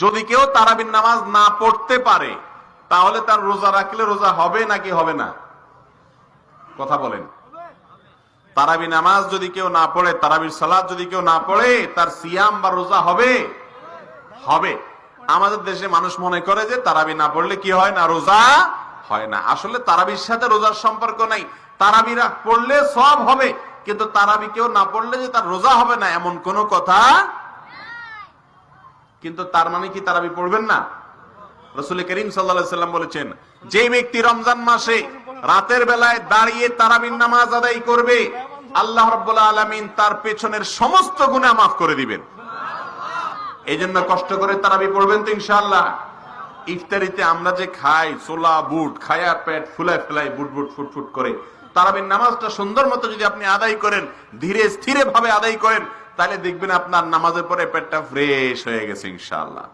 যদি কেউ তারাবির নামাজ না পড়তে পারে, তাহলে তার রোজা রাখলে রোজা হবে নাকি হবে না? কথা বলেন। তারাবি নামাজ যদি কেউ না পড়ে, তারাবির সালাদ যদি কেউ না পড়ে, তার সিয়াম বা রোজা হবে? হবে। আমাদের দেশে মানুষ মনে করে যে তারাবি না পড়লে কি হয় না, রোজা হয় না। আসলে তারাবির সাথে রোজার সম্পর্ক নাই। তারাবিরা পড়লে সব হবে, কিন্তু তারাবি কেউ না পড়লে যে তার রোজা হবে না, এমন কোনো কথা কিন্তু তার মানে কি তারাবি পড়বেন না? রসুল করিম সাল্লাম বলেছেন যে ব্যক্তি রমজান মাসে রাতের বেলায় দাঁড়িয়ে তারাবির নামাজ আদায় করবে, আল্লাহ রব্বুল্লাহ আলমিন তার পেছনের সমস্ত গুণা মাফ করে দিবেন। এই জন্য কষ্ট করে তারাবি পড়বেন তো ইনশাল্লাহ ইফতারিতে আমরা যে খাই সোলা বুট, খায়া পেট ফুলায় ফেলাই, বুট বুট, ফুট ফুট করে, তারাবির নামাজটা সুন্দর মতো যদি আপনি আদায় করেন, ধীরে স্থিরে ভাবে আদায় করেন তাহলে দেখবেন আপনার নামাজের পরে পেটটা ফ্রেশ হয়ে গেছে ইনশাআল্লাহ।